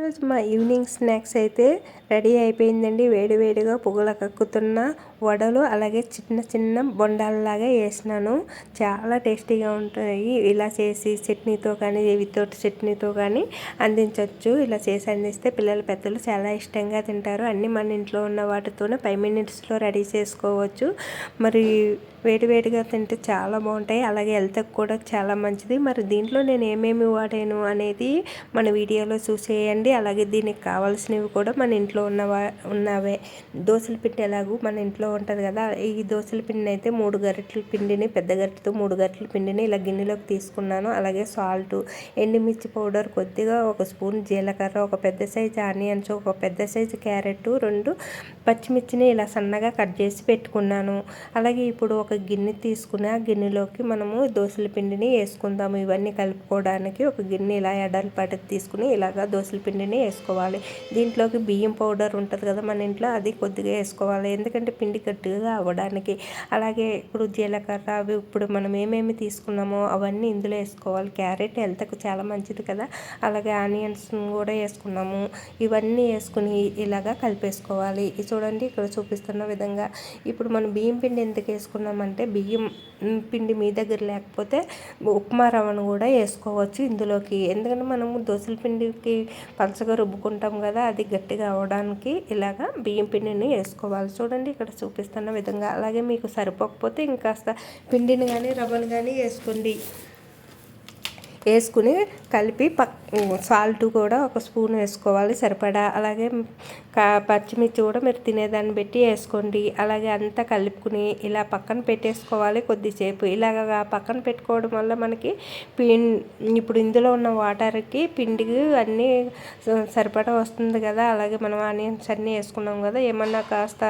ఈరోజు మా evening snacks అయితే రెడీ అయిపోయిందండి. వేడివేడిగా పొగల కక్కుతున్న వడలు అలాగే చిన్న చిన్న బొండాలలాగా వేసినాను. చాలా టేస్టీగా ఉంటాయి. ఇలా చేసి చట్నీతో కానీ వితౌట్ చట్నీతో కానీ అందించవచ్చు ఇలా చేసి అందిస్తే పిల్లలు పెద్దలు చాలా ఇష్టంగా తింటారు. అన్నీ మన ఇంట్లో ఉన్న వాటితోనే ఫైవ్ మినిట్స్లో రెడీ చేసుకోవచ్చు. మరి వేడివేడిగా తింటే చాలా బాగుంటాయి. అలాగే హెల్త్కి కూడా చాలా మంచిది. మరి దీంట్లో నేను ఏమేమి వాడాను అనేది మన వీడియోలో చూసేయండి. అలాగే దీనికి కావాల్సినవి కూడా మన ఇంట్లో ఉన్నవా ఉన్నవే. దోశల పిండి ఎలాగూ మన ఇంట్లో ఉంటుంది కదా. ఈ దోశల పిండిని అయితే మూడు గరిటెల పిండిని పెద్ద గరిటెతో మూడు గరిటెల పిండిని ఇలా గిన్నెలోకి తీసుకున్నాను. అలాగే సాల్ట్ ఎండుమిర్చి పౌడర్ కొద్దిగా ఒక స్పూన్ జీలకర్ర ఒక పెద్ద సైజు ఆనియన్స్ ఒక పెద్ద సైజు క్యారెట్ రెండు పచ్చిమిర్చిని ఇలా సన్నగా కట్ చేసి పెట్టుకున్నాను. అలాగే ఇప్పుడు ఒక గిన్నె తీసుకుని ఆ గిన్నెలోకి మనము దోశల పిండిని వేసుకుందాము. ఇవన్నీ కలుపుకోవడానికి ఒక గిన్నె ఇలా ఎడల్పాటి తీసుకుని ఇలాగా దోశల పిండిని వేసుకోవాలి. దీంట్లోకి బియ్యం పౌడర్ ఉంటుంది కదా మన ఇంట్లో అది కొద్దిగా వేసుకోవాలి. ఎందుకంటే పిండి గట్టిగా అవ్వడానికి. అలాగే ఇప్పుడు జీలకర్ర అవి ఇప్పుడు మనం ఏమేమి తీసుకున్నామో అవన్నీ ఇందులో వేసుకోవాలి. క్యారెట్ హెల్త్కి చాలా మంచిది కదా. అలాగే ఆనియన్స్ కూడా వేసుకున్నాము. ఇవన్నీ వేసుకుని ఇలాగా కలిపేసుకోవాలి. చూడండి ఇక్కడ చూపిస్తున్న విధంగా. ఇప్పుడు మనం బియ్యం పిండి ఎందుకు వేసుకున్నామంటే బియ్యం పిండి మీ దగ్గర లేకపోతే ఉప్మా రవ్వను కూడా వేసుకోవచ్చు ఇందులోకి. ఎందుకంటే మనము దోశల పిండికి పలచగా రుబ్బుకుంటాం కదా అది గట్టిగా అవడానికి ఇలాగా బియ్యం పిండిని వేసుకోవాలి. చూడండి ఇక్కడ చూపిస్తున్న విధంగా. అలాగే మీకు సరిపోకపోతే ఇంకాస్త పిండిని కానీ రవ్వను కానీ వేసుకోండి. వేసుకుని కలిపి పక్ సాల్ట్ కూడా ఒక స్పూన్ వేసుకోవాలి సరిపడా. అలాగే కా పచ్చిమిర్చి కూడా మీరు తినేదాన్ని పెట్టి వేసుకోండి. అలాగే అంతా కలుపుకుని ఇలా పక్కన పెట్టేసుకోవాలి కొద్దిసేపు. ఇలాగ పక్కన పెట్టుకోవడం వల్ల మనకి పిం ఇప్పుడు ఇందులో ఉన్న వాటర్కి పిండికి అన్నీ సరిపడా వస్తుంది కదా. అలాగే మనం ఆనియన్స్ అన్నీ వేసుకున్నాం కదా. ఏమన్నా కాస్త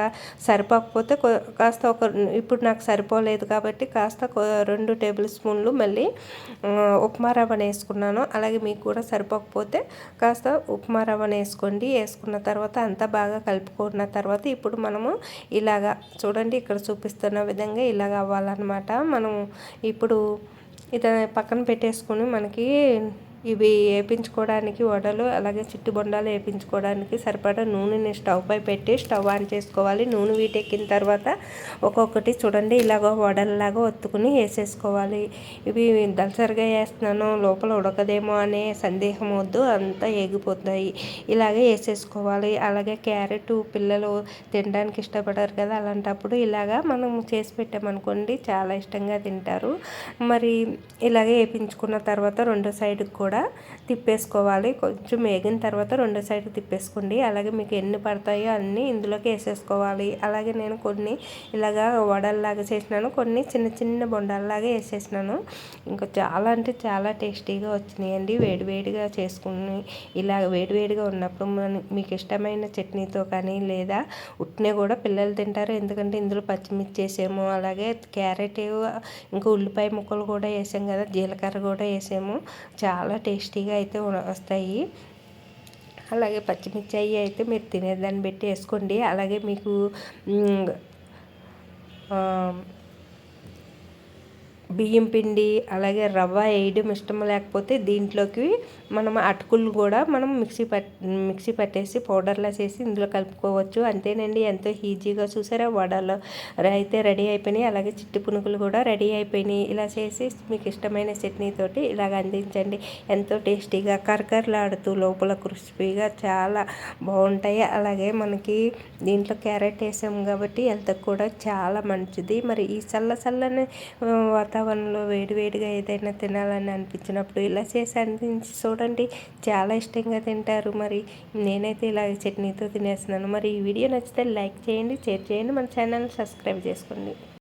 సరిపోకపోతే కాస్త ఒక ఇప్పుడు నాకు సరిపోలేదు కాబట్టి కాస్త రెండు టేబుల్ స్పూన్లు మళ్ళీ ఉప్మా రవ్వను వేసుకున్నాను అలాగే మీకు కూడా సరిపోకపోతే కాస్త ఉప్మా రవ్వను వేసుకోండి వేసుకున్న తర్వాత అంతా బాగా కలుపుకున్న తర్వాత ఇప్పుడు మనము ఇలాగా చూడండి ఇక్కడ చూపిస్తున్న విధంగా ఇలాగ అవ్వాలన్నమాట. మనం ఇప్పుడు ఇతను పక్కన పెట్టేసుకుని మనకి ఇవి వేపించుకోవడానికి వడలు అలాగే చిట్టు బొండాలు వేపించుకోవడానికి సరిపడా నూనెని స్టవ్ పై పెట్టి స్టవ్ ఆన్ చేసుకోవాలి. నూనె వీటెక్కిన తర్వాత ఒక్కొక్కటి చూడండి ఇలాగ వడల్లాగా ఒత్తుకుని వేసేసుకోవాలి. ఇవి దలసరిగా వేస్తున్నాను లోపల ఉడకదేమో అనే సందేహం వద్దు అంతా ఎగిపోతాయి ఇలాగే వేసేసుకోవాలి. అలాగే క్యారెట్ పిల్లలు తినడానికి ఇష్టపడరు కదా అలాంటప్పుడు ఇలాగా మనం చేసి పెట్టామనుకోండి చాలా ఇష్టంగా తింటారు. మరి ఇలాగే వేపించుకున్న తర్వాత రెండో సైడ్కి కూడా కూడా తిప్పేసుకోవాలి. కొంచెం వేగిన తర్వాత రెండు సైడ్ తిప్పేసుకోండి. అలాగే మీకు ఎన్ని పడతాయో అన్నీ ఇందులోకి వేసేసుకోవాలి. అలాగే నేను కొన్ని ఇలాగా వడల్లాగా చేసినాను. కొన్ని చిన్న చిన్న బొండాల్లాగా వేసేసినాను. ఇంకా చాలా అంటే చాలా టేస్టీగా వచ్చినాయండి. వేడివేడిగా చేసుకుని ఇలా వేడివేడిగా ఉన్నప్పుడు మన మీకు ఇష్టమైన చట్నీతో కానీ లేదా ఉట్నే కూడా పిల్లలు తింటారు. ఎందుకంటే ఇందులో పచ్చిమిర్చి వేసాము అలాగే క్యారెట్ ఇంకా ఉల్లిపాయ ముక్కలు కూడా వేసాం కదా జీలకర్ర కూడా వేసాము. చాలా టేస్టీగా అయితే వస్తాయి. అలాగే పచ్చిమిర్చి అవి అయితే మీరు తినేదాన్ని బట్టి వేసుకోండి. అలాగే మీకు బియ్యం పిండి అలాగే రవ్వ వేయడం ఇష్టం లేకపోతే దీంట్లోకి మనం అటుకులు కూడా మనం మిక్సీ పట్ మిక్సీ పట్టేసి పౌడర్లా చేసి ఇందులో కలుపుకోవచ్చు. అంతేనండి ఎంతో ఈజీగా చూసారా? వడలో అయితే రెడీ అయిపోయినాయి. అలాగే చిట్టు పునుకులు కూడా రెడీ అయిపోయినాయి. ఇలా చేసి మీకు ఇష్టమైన చట్నీతోటి ఇలాగ అందించండి. ఎంతో టేస్టీగా కరకరలాడుతూ లోపల క్రిస్పీగా చాలా బాగుంటాయి. అలాగే మనకి దీంట్లో క్యారెట్ వేసాం కాబట్టి ఎంత కూడా చాలా మంచిది. మరి ఈ చల్ల చల్లని వాతావరణం వాతావరణంలో వేడివేడిగా ఏదైనా తినాలని అనిపించినప్పుడు ఇలా చేసి అందించి చూడండి చాలా ఇష్టంగా తింటారు. మరి నేనైతే ఇలా చట్నీతో తినేస్తున్నాను. మరి ఈ వీడియో నచ్చితే లైక్ చేయండి షేర్ చేయండి. మన ఛానల్ సబ్స్క్రైబ్ చేసుకోండి.